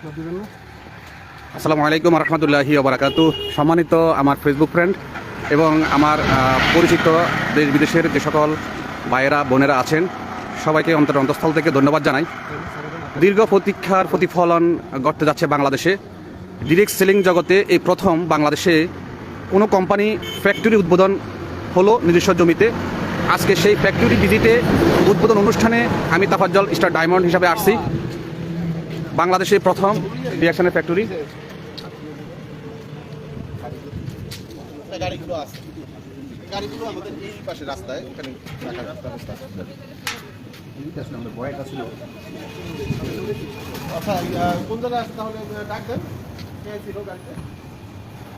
আসসালামু আলাইকুম রহমতুল্লাহি ওবরাকাতু সম্মানিত আমার ফেসবুক ফ্রেন্ড এবং আমার পরিচিত দেশ বিদেশের যে সকল ভাইয়েরা, বোনেরা আছেন, সবাইকে অন্তর অন্তঃস্থল থেকে ধন্যবাদ জানাই। দীর্ঘ প্রতীক্ষার প্রতিফলন ঘটতে যাচ্ছে বাংলাদেশে। ডিরেক্ট সেলিং জগতে এই প্রথম বাংলাদেশে কোনো কোম্পানি ফ্যাক্টরি উদ্বোধন হলো নিজস্ব জমিতে। আজকে সেই ফ্যাক্টরি ভিজিটে উদ্বোধন অনুষ্ঠানে আমি তাফাজ্জল স্টার ডায়মন্ড হিসাবে আসছি। বাংলাদেশে প্রথম রিয়াকশনের ফ্যাক্টরি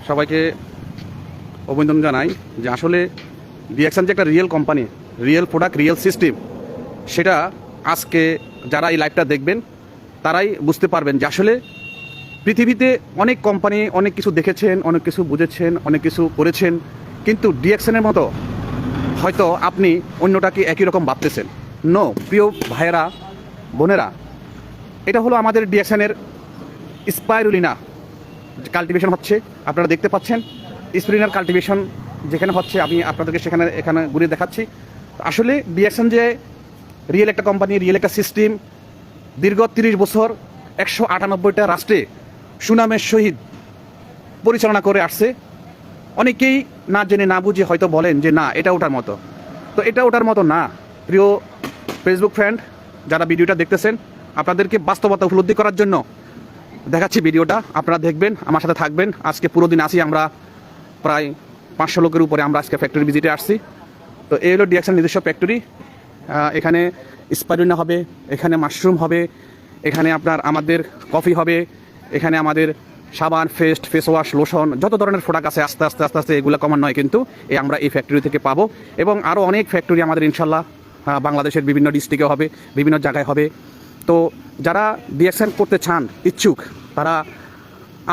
সবাইকে অভিনন্দন জানাই যে আসলে রিয়াকশন যে একটা real company real product real system সেটা আজকে যারা এই লাইভটা দেখবেন তারাই বুঝতে পারবেন যে আসলে পৃথিবীতে অনেক কোম্পানি অনেক কিছু দেখেছেন, অনেক কিছু বুঝেছেন, অনেক কিছু করেছেন, কিন্তু ডিএকশনের মতো হয়তো আপনি অন্যটাকে একই রকম ভাবতেছেন। নো প্রিয় ভাইয়েরা, বোনেরা, এটা হলো আমাদের ডিএকশনের স্পাইরুলিনা কাল্টিভেশন হচ্ছে। আপনারা দেখতে পাচ্ছেন স্প্রিনার কাল্টিভেশন যেখানে হচ্ছে, আমি আপনাদেরকে সেখানে, এখানে ঘুরিয়ে দেখাচ্ছি। আসলে ডিএকশন যে রিয়েল একটা কোম্পানি রিয়েল একটা সিস্টেম দীর্ঘ তিরিশ বছর একশো আটানব্বইটা রাষ্ট্রে সুনামের সহিত পরিচালনা করে আসছে। অনেকেই না জেনে না বুঝে হয়তো বলেন যে না, এটা ওটার মতো। তো এটা ওটার মতো না। প্রিয় ফেসবুক ফ্রেন্ড যারা ভিডিওটা দেখতেছেন, আপনাদেরকে বাস্তবতা উপলব্ধি করার জন্য দেখাচ্ছি ভিডিওটা। আপনারা দেখবেন, আমার সাথে থাকবেন। আজকে পুরো দিন আসি আমরা প্রায় পাঁচশো লোকের উপরে আমরা আজকে ফ্যাক্টরি ভিজিটে আসছি। তো এই হলো ডিএকশন নিজস্ব ফ্যাক্টরি এখানে স্পাইরুনা হবে, এখানে মাশরুম হবে, এখানে আপনার আমাদের কফি হবে, এখানে আমাদের সাবান, ফেস্ট ফেস ওয়াশ লোশন যত ধরনের প্রোডাক্ট আছে, আস্তে আস্তে আস্তে আস্তে এগুলো কমান নয় কিন্তু এই আমরা এই ফ্যাক্টরি থেকে পাবো। এবং আরও অনেক ফ্যাক্টরি আমাদের ইনশাল্লাহ বাংলাদেশের বিভিন্ন ডিস্ট্রিক্টে হবে, বিভিন্ন জায়গায় হবে। তো যারা ডিএকশন করতে চান, ইচ্ছুক, তারা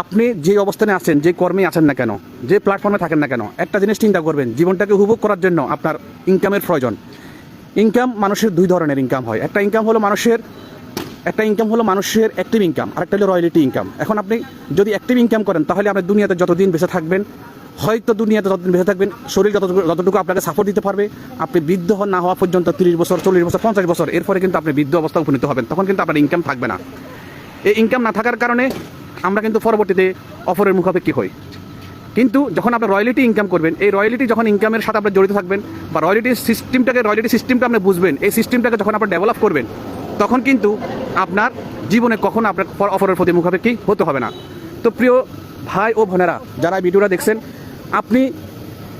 আপনি যে অবস্থানে আছেন, যে কর্মে আছেন না কেন, যে প্ল্যাটফর্মে থাকেন না কেন, একটা জিনিস চিন্তা করবেন, জীবনটাকে উপভোগ করার জন্য আপনার ইনকামের প্রয়োজন। ইনকাম মানুষের দুই ধরনের ইনকাম হয়। একটা ইনকাম হলো মানুষের একটা ইনকাম হলো মানুষের অ্যাক্টিভ ইনকাম আর একটা হলো রয়্যালিটি ইনকাম এখন আপনি যদি অ্যাক্টিভ ইনকাম করেন, তাহলে আপনি দুনিয়াতে যতদিন বেঁচে থাকবেন, হয়তো দুনিয়াতে যতদিন বেঁচে থাকবেন, শরীর যত যতটুকু আপনাকে সাপোর্ট দিতে পারবে, আপনি বৃদ্ধ হন না হওয়া পর্যন্ত, তিরিশ বছর, চল্লিশ বছর, পঞ্চাশ বছর, এরপরে কিন্তু আপনি বৃদ্ধ অবস্থা উপনীত হবেন। তখন কিন্তু আপনার ইনকাম থাকবে না। এই ইনকাম না থাকার কারণে আমরা কিন্তু পরবর্তীতে অফরের মুখাপেক্ষি হই। কিন্তু যখন আপনি রয়্যালিটি ইনকাম করবেন, এই রয়্যালিটি যখন ইনকামের সাথে আপনি জড়িত থাকবেন বা রয়্যালিটি সিস্টেমটাকে রয়্যালিটি সিস্টেমটা আপনি বুঝবেন, এই সিস্টেমটাকে যখন আপনার ডেভেলপ করবেন, তখন কিন্তু আপনার জীবনে কখনো আপনার অফরের প্রতি মুখাপেক্ষি হতে হবে না। তো প্রিয় ভাই ও বোনেরা, যারা ভিডিওটা দেখছেন, আপনি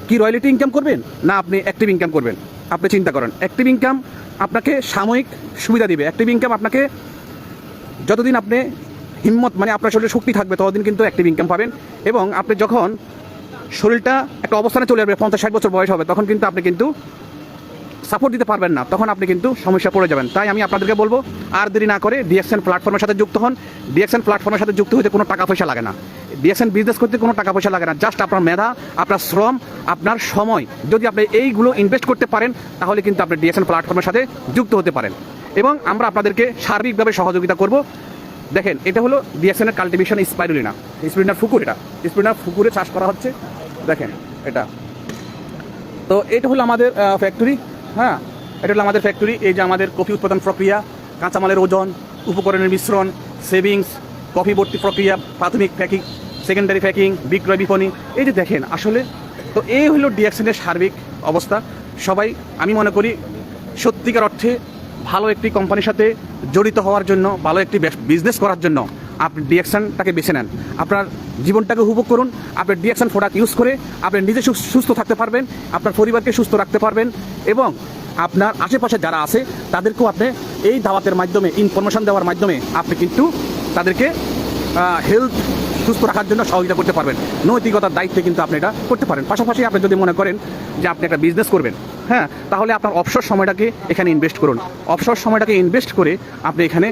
কি রয়্যালিটি ইনকাম করবেন না আপনি অ্যাক্টিভ ইনকাম করবেন? আপনি চিন্তা করেন অ্যাক্টিভ ইনকাম আপনাকে সাময়িক সুবিধা দিবে। অ্যাক্টিভ ইনকাম আপনাকে যতদিন আপনি হিম্মত মানে আপনার শরীরে শক্তি থাকবে, ততদিন কিন্তু অ্যাক্টিভ ইনকাম পাবেন। এবং আপনি যখন শরীরটা একটা অবস্থানে চলে যাবে পঞ্চাশ, ষাট বছর বয়স হবে, তখন কিন্তু আপনি কিন্তু সাপোর্ট দিতে পারবেন না। তখন আপনি কিন্তু সমস্যা পড়ে যাবেন। তাই আমি আপনাদেরকে বলব, আর দেরি না করে ডিএকশন প্ল্যাটফর্মের সাথে যুক্ত হন। ডিএকশন প্ল্যাটফর্মের সাথে যুক্ত হতে কোনো টাকা পয়সা লাগে না। ডিএকশন বিজনেস করতে কোনো টাকা পয়সা লাগে না। জাস্ট আপনার মেধা, আপনার শ্রম, আপনার সময়। যদি আপনি এইগুলো ইনভেস্ট করতে পারেন, তাহলে কিন্তু আপনি ডিএকশন প্ল্যাটফর্মের সাথে যুক্ত হতে পারেন। এবং আমরা আপনাদেরকে সার্বিকভাবে সহযোগিতা করব। দেখেন, এটা হলো ডিএকশনের কাল্টিভেশন স্পাইরুলিনা। স্প্রিনার ফুকুর এটা। স্প্রিনার ফুকুরে চাষ করা হচ্ছে, দেখেন এটা। তো এটা হলো আমাদের ফ্যাক্টরি হ্যাঁ? এটা হলো আমাদের ফ্যাক্টরি এই যে আমাদের কফি উৎপাদন প্রক্রিয়া, কাঁচামালের ওজন, উপকরণের মিশ্রণ সেভিংস কফি ভর্তি প্রক্রিয়া, প্রাথমিক প্যাকিং সেকেন্ডারি প্যাকিং বিক্রয় বিপণী। এই যে দেখেন, আসলে তো এই হলো ডিএকশনের সার্বিক অবস্থা। সবাই, আমি মনে করি, সত্যিকার অর্থে ভালো একটি কোম্পানির সাথে জড়িত হওয়ার জন্য, ভালো একটি বিজনেস করার জন্য আপনি ডিএকশনটাকে বেছে নেন। আপনার জীবনটাকে উপভোগ করুন, আপনি ডিএকশন প্রোডাক্ট ইউজ করে আপনি নিজে সুস্থ থাকতে পারবেন, আপনার পরিবারকে সুস্থ রাখতে পারবেন এবং আপনার আশেপাশে যারা আছে, তাদেরকেও আপনি এই দাওয়াতের মাধ্যমে ইনফরমেশন দেওয়ার মাধ্যমে আপনি কিন্তু তাদেরকে হেলথ সুস্থ রাখার জন্য সহযোগিতা করতে পারবেন। নৈতিকতার দায়িত্বে কিন্তু আপনি এটা করতে পারেন। পাশাপাশি আপনি যদি মনে করেন যে আপনি একটা বিজনেস করবেন হ্যাঁ তাহলে আপনার অবসর সময়টাকে এখানে ইনভেস্ট করুন। অবসর সময়টাকে ইনভেস্ট করে আপনি এখানে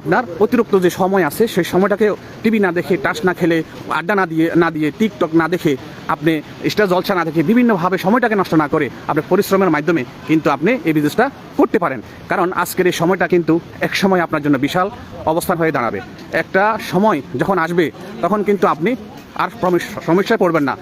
আপনার অতিরিক্ত যে সময় আছে, সেই সময়টাকে টিভি না দেখে টাচ না খেলে, আড্ডা না দিয়ে না দিয়ে টিকটক না দেখে আপনি স্টার জলসা না দেখে বিভিন্নভাবে সময়টাকে নষ্ট না করে আপনি পরিশ্রমের মাধ্যমে কিন্তু আপনি এই বিজনেসটা করতে পারেন। কারণ আজকের এই সময়টা কিন্তু এক সময় আপনার জন্য বিশাল অবস্থান হয়ে দাঁড়াবে। একটা সময় যখন আসবে, তখন কিন্তু আপনি আর সমস্যায় পড়বেন না।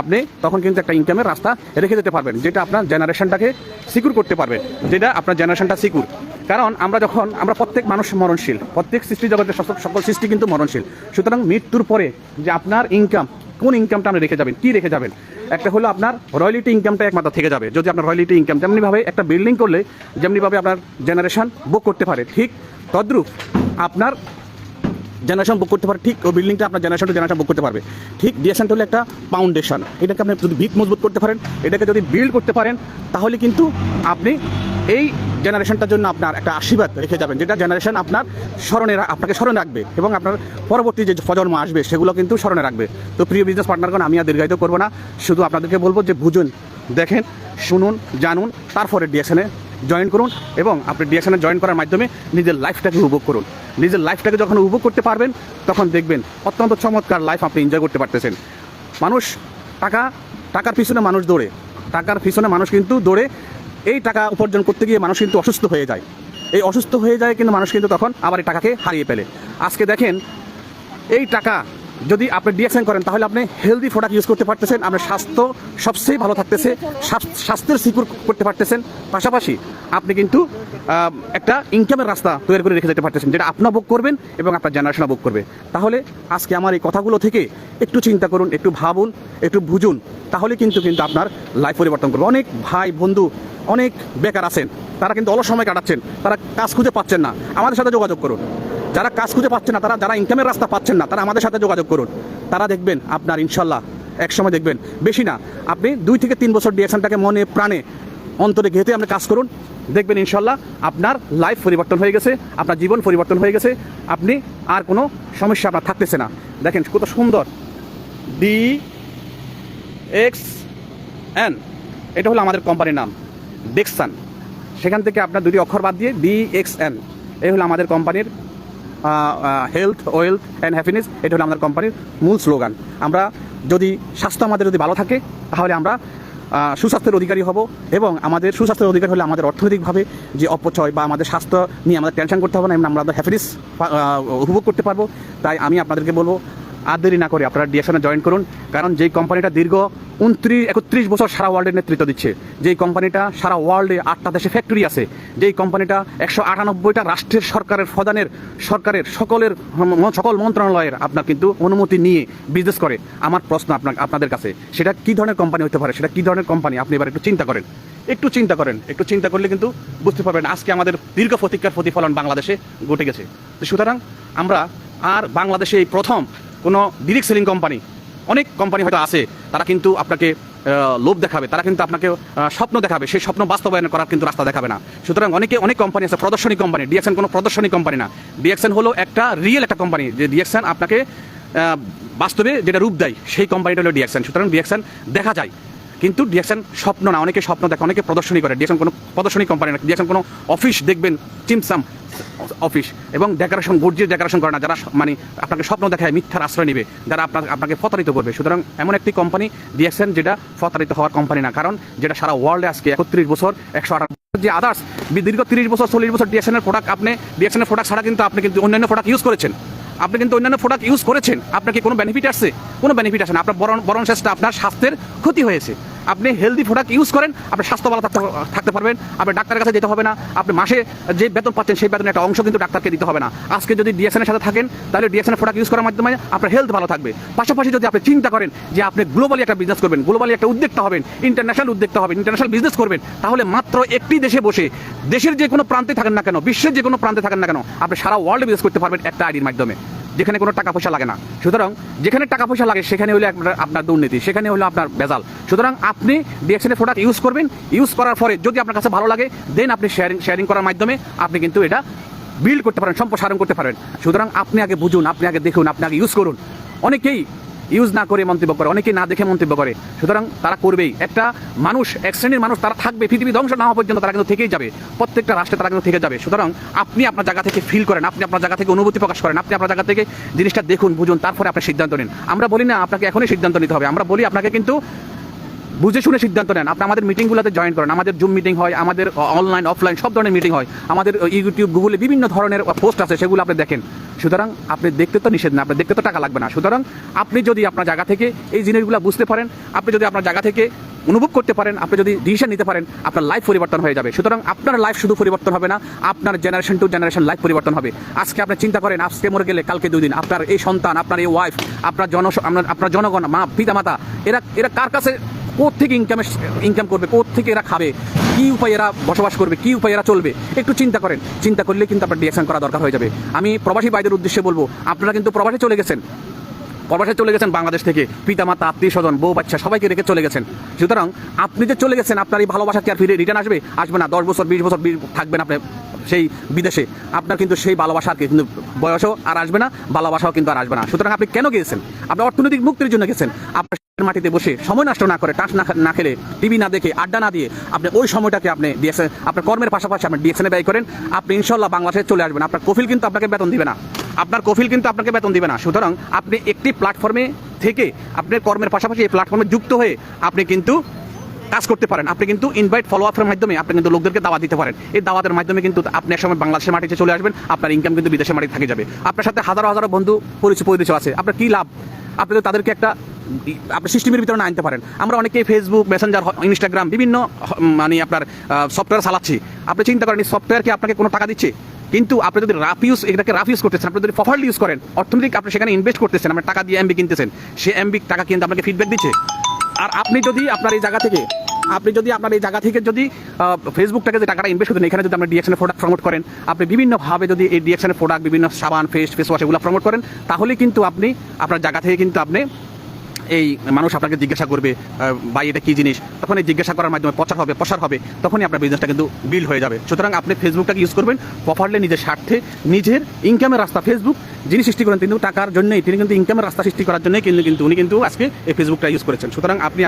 আপনি তখন কিন্তু একটা ইনকামের রাস্তা রেখে যেতে পারবেন, যেটা আপনার জেনারেশনটাকে সিকিউর করতে পারবে, যেটা আপনার জেনারেশনটা সিকিউর কারণ আমরা যখন, আমরা প্রত্যেক মানুষ মরণশীল, প্রত্যেক সৃষ্টি জগতের সকল সৃষ্টি কিন্তু মরণশীল। সুতরাং মৃত্যুর পরে যে আপনার ইনকাম কোন ইনকামটা আপনি রেখে যাবেন, কি রেখে যাবেন? একটা হলো আপনার রয়্যালিটি ইনকামটা একমাত্র থেকে যাবে। যদি আপনার রয়্যালিটি ইনকাম যেমনিভাবে একটা বিল্ডিং করলে, যেমনিভাবে আপনার জেনারেশন বুক করতে পারে, ঠিক তদ্রূপ আপনার জেনারেশন বুক করতে পারে, ঠিক ওই বিল্ডিংটা আপনার জেনারেশন টু জেনারেশন বুক করতে পারবে। ঠিক ডিএসএনটা হলো একটা ফাউন্ডেশন এটাকে আপনি যদি ভিত মজবুত করতে পারেন, এটাকে যদি বিল্ড করতে পারেন, তাহলে কিন্তু আপনি এই জেনারেশনটার জন্য আপনার একটা আশীর্বাদ রেখে যাবেন, যেটা জেনারেশন আপনার স্মরণে আপনাকে স্মরণে রাখবে এবং আপনার পরবর্তী যে প্রজন্ম আসবে, সেগুলো কিন্তু স্মরণে রাখবে। তো প্রিয় বিজনেস পার্টনারগণ আমি আর দীর্ঘায়িত করব না, শুধু আপনাদেরকে বলব যে বুঝুন, দেখেন, শুনুন, জানুন, তারপরে ডিএসএনে জয়েন করুন এবং আপনি ডিএসএনে জয়েন করার মাধ্যমে নিজের লাইফটাকে উপভোগ করুন। নিজের লাইফটাকে যখন উপভোগ করতে পারবেন, তখন দেখবেন অত্যন্ত চমৎকার লাইফ আপনি এনজয় করতে পারতেছেন। মানুষ টাকা, টাকার পিছনে মানুষ দৌড়ে। টাকার পিছনে মানুষ কিন্তু দৌড়ে। এই টাকা উপার্জন করতে গিয়ে মানুষ কিন্তু অসুস্থ হয়ে যায়। এই অসুস্থ হয়ে যায় কিন্তু মানুষ কিন্তু তখন আবার এই টাকাকে হারিয়ে ফেলে। আজকে দেখেন, এই টাকা যদি আপনি ডিএকশন করেন, তাহলে আপনি হেলদি প্রোডাক্ট ইউজ করতে পারতেছেন, আপনার স্বাস্থ্য সবচেয়ে ভালো থাকতেছে স্বাস্থ্যের সিকিউর করতে পারতেছেন। পাশাপাশি আপনি কিন্তু একটা ইনকামের রাস্তা তৈরি করে রেখে যেতে পারতেছেন, যেটা আপনার বুক করবেন এবং আপনার জেনারেশন বুক করবে। তাহলে আজকে আমার এই কথাগুলো থেকে একটু চিন্তা করুন, একটু ভাবুন, একটু বুঝুন, তাহলে কিন্তু কিন্তু আপনার লাইফ পরিবর্তন করবে। অনেক ভাই, বন্ধু, অনেক বেকার আছেন, তারা কিন্তু অলস সময় কাটাচ্ছেন, তারা কাজ খুঁজে পাচ্ছেন না। আমাদের সাথে যোগাযোগ করুন। যারা কাজ খুঁজে পাচ্ছেন না, তারা যারা ইনকামের রাস্তা পাচ্ছেন না, তারা আমাদের সাথে যোগাযোগ করুন। তারা দেখবেন আপনার ইনশাল্লাহ এক সময় দেখবেন। বেশি না, আপনি দুই থেকে তিন বছর ডিএকশনটাকে মনে প্রাণে, অন্তরে ঘেঁটে আপনি কাজ করুন। দেখবেন ইনশাল্লাহ আপনার লাইফ পরিবর্তন হয়ে গেছে, আপনার জীবন পরিবর্তন হয়ে গেছে, আপনি আর কোনো সমস্যা আপনার থাকতেছে না। দেখেন কত সুন্দর। ডি এক্স এন এটা হলো আমাদের কোম্পানির নাম ডেক্সান সেখান থেকে আপনার দুটি অক্ষর বাদ দিয়ে ডি এক্স এন এই হলো আমাদের কোম্পানির হেলথ ওয়েলথ অ্যান্ড হ্যাপিনেস এটা হলো আমাদের কোম্পানির মূল স্লোগান আমরা যদি স্বাস্থ্য আমাদের যদি ভালো থাকে, তাহলে আমরা সুস্বাস্থ্যের অধিকারী হব এবং আমাদের সুস্বাস্থ্যের অধিকার হলে আমাদের অর্থনৈতিকভাবে যে অপচয় বা আমাদের স্বাস্থ্য নিয়ে আমাদের টেনশন করতে হবে না, এবং আমরা হ্যাপিনেস উপভোগ করতে পারব। তাই আমি আপনাদেরকে বলব আর দেরি না করে আপনারা ডিএকশনে জয়েন করুন। কারণ যেই কোম্পানিটা দীর্ঘ উনত্রিশ, একত্রিশ বছর সারা ওয়ার্ল্ডের নেতৃত্ব দিচ্ছে, যেই কোম্পানিটা সারা ওয়ার্ল্ডে আটটা দেশে ফ্যাক্টরি আছে, যেই কোম্পানিটা একশো আটানব্বইটা রাষ্ট্রের সরকারের প্রধানের, সরকারের সকলের সকল মন্ত্রণালয়ের আপনার কিন্তু অনুমতি নিয়ে বিজনেস করে। আমার প্রশ্ন আপনার, আপনাদের কাছে, সেটা কি ধরনের কোম্পানি হতে পারে? সেটা কি ধরনের কোম্পানি আপনি এবার একটু চিন্তা করেন। একটু চিন্তা করেন, একটু চিন্তা করলে কিন্তু বুঝতে পারবেন, আজকে আমাদের দীর্ঘ প্রতীক্ষার প্রতিফলন বাংলাদেশে ঘটে গেছে। সুতরাং আমরা আর বাংলাদেশে এই প্রথম কোনো ডিরেক্ট সেলিং কোম্পানি অনেক কোম্পানি হয়তো আছে, তারা কিন্তু আপনাকে লোভ দেখাবে, তারা কিন্তু আপনাকে স্বপ্ন দেখাবে, সেই স্বপ্ন বাস্তবায়ন করার কিন্তু রাস্তা দেখাবে না। সুতরাং অনেকে, অনেক কোম্পানি আছে, প্রদর্শনী কোম্পানি ডিএক্সন কোনো প্রদর্শনী কোম্পানি না। ডিএক্সন হলো একটা রিয়েল একটা কোম্পানি যে ডিএক্সন আপনাকে বাস্তবে যেটা রূপ দেয়, সেই কোম্পানিটা হলো ডিএক্সন সুতরাং ডিএক্সন দেখা যায়। কিন্তু ডিএকশন স্বপ্ন না, অনেকে স্বপ্ন দেখে, অনেকে প্রদর্শনী করে। ডিএকশন কোনো প্রদর্শনী কোম্পানি না ডিএকশন কোনো অফিস দেখবেন চিমসাম অফিস এবং ডেকোরেশন গর্জিয়াস ডেকোরেশন করে না, যারা মানে আপনাকে স্বপ্ন দেখায়, মিথ্যার আশ্রয় নেবে, যারা আপনার, আপনাকে প্রতারিত করবে। সুতরাং এমন একটি কোম্পানি ডিএকশন যেটা প্রতারিত হওয়ার কোম্পানি না। কারণ যেটা সারা ওয়ার্ল্ডে আজকে একত্রিশ বছর, একশো আঠাশ যে আদার্স দীর্ঘ তিরিশ বছর, চল্লিশ বছর ডিএকশনের প্রোডাক্ট আপনি ডিএকশনের প্রোডাক্ট ছাড়া কিন্তু আপনি কিন্তু অন্যান্য প্রোডাক্ট ইউজ করেছেন। আপনি কিন্তু অন্যান্য প্রোডাক্ট ইউজ করেছেন। আপনার কি কোনো বেনিফিট আসছে? কোনো বেনিফিট আসে না। আপনার বরং বরং শেষটা আপনার স্বাস্থ্যের ক্ষতি হয়েছে। আপনি হেলদি প্রোডাক্ট ইউজ করেন আপনি স্বাস্থ্য ভালো থাকতে পারবেন আপনি ডাক্তারের কাছে যেতে হবে না, আপনি মাসে যে বেতন পাচ্ছেন সেই বেতনের একটা অংশ কিন্তু ডাক্তারকে দিতে হবে না। আজকে যদি ডিএসএনের সাথে থাকেন, তাহলে ডিএসএনের প্রোডাক্ট ইউজ করার মাধ্যমে আপনার হেলথ ভালো থাকবে। পাশাপাশি যদি আপনি চিন্তা করেন যে আপনি গ্লোবালি একটা বিজনেস করবেন গ্লোবালি একটা উদ্যোক্তা হবেন ইন্টারন্যাশনাল উদ্যোক্তা হবেন ইন্টারন্যাশনাল বিজনেস করবেন, তাহলে মাত্র একটি দেশে বসে, দেশের যে কোনো প্রান্তে থাকেন না কেন, বিশ্বের যে কোনো প্রান্তে থাকেন না কেন, আপনি সারা ওয়ার্ল্ডে বিজনেস করতে পারবেন একটা আইডির মাধ্যমে। যেখানে কোনো টাকা পয়সা লাগে না। সুতরাং যেখানে টাকা পয়সা লাগে সেখানে হলে আপনার আপনার দুর্নীতি, সেখানে হলো আপনার ভেজাল সুতরাং আপনি ডিএক্সএনের প্রোডাক্ট ইউজ করবেন। ইউজ করার পরে যদি আপনার কাছে ভালো লাগে দেন আপনি শেয়ারিং শেয়ারিং করার মাধ্যমে আপনি কিন্তু এটা বিল্ড করতে পারেন, সম্প্রসারণ করতে পারেন সুতরাং আপনি আগে বুঝুন, আপনি আগে দেখুন, আপনি আগে ইউজ করুন। অনেকেই ইউজ না করে মন্তব্য করে অনেকে না দেখে মন্তব্য করে। সুতরাং তারা করবেই। একটা মানুষ, এক শ্রেণির মানুষ, তারা থাকবে, পৃথিবী ধ্বংস না হওয়া পর্যন্ত তারা কিন্তু থেকেই যাবে। প্রত্যেকটা রাষ্ট্রে তারা কিন্তু থেকে যাবে। সুতরাং আপনি আপনার জায়গা থেকে ফিল করেন, আপনি আপনার জায়গা থেকে অনুভূতি প্রকাশ করেন, আপনি আপনার জায়গা থেকে জিনিসটা দেখুন, বুঝুন, তারপরে আপনি সিদ্ধান্ত নিন। আমরা বলি না আপনাকে এখনই সিদ্ধান্ত নিতে হবে, আমরা বলি আপনাকে কিন্তু বুঝে শুনে সিদ্ধান্ত নেন। আপনি আমাদের মিটিংগুলোতে জয়েন করেন। আমাদের জুম মিটিং হয়, আমাদের অনলাইন অফলাইন সব ধরনের মিটিং হয়। আমাদের ইউটিউব গুগলে বিভিন্ন ধরনের পোস্ট আছে, সেগুলো আপনি দেখেন। সুতরাং আপনি দেখতে তো নিষেধ না আপনার দেখতে তো টাকা লাগবে না। সুতরাং আপনি যদি আপনার জায়গা থেকে এই জিনিসগুলো বুঝতে পারেন, আপনি যদি আপনার জায়গা থেকে অনুভব করতে পারেন, আপনি যদি ডিসিশন নিতে পারেন, আপনার লাইফ পরিবর্তন হয়ে যাবে। সুতরাং আপনার লাইফ শুধু পরিবর্তন হবে না, আপনার জেনারেশন টু জেনারেশন লাইফ পরিবর্তন হবে। আজকে আপনি চিন্তা করেন, আজকে মরে গেলে কালকে দুই দিন আপনার এই সন্তান, আপনার এই ওয়াইফ আপনার জন, আপনার জনগণ, মা পিতা মাতা এরা এরা কার কাছে থেকে ইনকামের ইনকাম করবে কোথ থেকে এরা খাবে, কি উপায়ে এরা বসবাস করবে, কি উপায়ে এরা চলবে, একটু চিন্তা করেন। চিন্তা করলে কিন্তু আপনার ডিএকশন করা দরকার হয়ে যাবে। আমি প্রবাসী ভাইদের উদ্দেশ্যে বলব, আপনারা কিন্তু প্রবাসে চলে গেছেন। প্রবাসে চলে গেছেন বাংলাদেশ থেকে। পিতামাতা, আত্মীয় স্বজন, বউ, বাচ্চা, সবাইকে রেখে চলে গেছেন। সুতরাং আপনি যে চলে গেছেন, আপনার এই ভালোবাসা কি আর ফিরে রিটার্ন আসবে? আসবে না। দশ বছর, বিশ বছর থাকবেন আপনি সেই বিদেশে। আপনার কিন্তু সেই ভালোবাসা আর কিন্তু বয়সও আর আসবে না, ভালোবাসাও কিন্তু আর আসবে না। সুতরাং আপনি কেন গিয়েছেন? আপনি অর্থনৈতিক মুক্তির জন্য গেছেন। আপনার মাটিতে বসে সময় নষ্ট না করে টাস না খেলে টিভি না দেখে আড্ডা না দিয়ে আপনি ওই সময়টাকে আপনি ডিএক্সএন আপনার কর্মের পাশাপাশি আপনি ডিএক্সএনে ব্যয় করেন, আপনি ইনশাল্লাহ বাংলাদেশে চলে আসবেন। আপনার কফিল কিন্তু আপনাকে বেতন দিবে না। আপনার কফিল কিন্তু আপনাকে বেতন দিবে না। সুতরাং আপনি একটি প্ল্যাটফর্মে থেকে আপনার কর্মের পাশাপাশি এই প্ল্যাটফর্মে যুক্ত হয়ে আপনি কিন্তু কাজ করতে পারেন। আপনি কিন্তু ইনভাইট ফলো আপের মাধ্যমে আপনি কিন্তু লোকদেরকে দাওয়া দিতে পারেন। এই দাওয়াতের মাধ্যমে কিন্তু আপনি সময় বাংলাদেশের মাটিতে চলে আসবেন, আপনার ইনকাম কিন্তু বিদেশের মাটি থেকে যাবে। আপনার সাথে হাজারো হাজারো বন্ধু পরিচয় পরিচয় আছে। আপনার কি লাভ? আপনি তাদেরকে একটা আপনি সিস্টেমের ভিতরে না আনতে পারেন। আমরা অনেকেই ফেসবুক মেসেঞ্জার ইনস্টাগ্রাম বিভিন্ন মানে আপনার সফটওয়্যার চালাচ্ছি। আপনি চিন্তা করেন সফটওয়্যার কি আপনাকে কোনো টাকা দিচ্ছে? কিন্তু আপনি যদি রাফ ইউজ এটাকে রাফ ইউজ করতেছেন, আপনি যদি প্রপারলি ইউজ করেন, অর্থনৈতিক আপনি সেখানে ইনভেস্ট করতেছেন আপনার টাকা দিয়ে এমবি কিনতেছেন, সে এমবি টাকা কিন্তু আপনাকে ফিডব্যাক দিচ্ছে। আর আপনি যদি আপনার এই জায়গা থেকে, আপনি যদি আপনার এই জায়গা থেকে যদি ফেসবুকটাকে যে টাকাটা ইনভেস্ট করতেন এখানে যদি আপনি ডিএকশনের প্রোডাক্ট প্রমোট করেন, আপনি বিভিন্নভাবে যদি এই ডিএকশনের প্রোডাক্ট বিভিন্ন সাবান ফেস ফেস ওয়াশ এগুলো প্রমোট করেন, তাহলে কিন্তু আপনি, আপনার জায়গা থেকে কিন্তু আপনি এই মানুষ আপনাকে জিজ্ঞাসা করবে বা এটা কী জিনিস? তখন এই জিজ্ঞাসা করার মাধ্যমে প্রচার হবে, প্রসার হবে, তখনই আপনার বিজনেসটা কিন্তু বিল হয়ে যাবে। সুতরাং আপনি ফেসবুকটাকে ইউজ করবেন প্রপারলি নিজের স্বার্থে, নিজের ইনকামের রাস্তা ফেসবুক যিনি সৃষ্টি করেন কিন্তু টাকার জন্যই, তিনি কিন্তু ইনকামের রাস্তা সৃষ্টি করার জন্যই কিন্তু কিন্তু উনি কিন্তু আজকে এই ফেসবুকটা ইউজ করেছেন। সুতরাং আপনি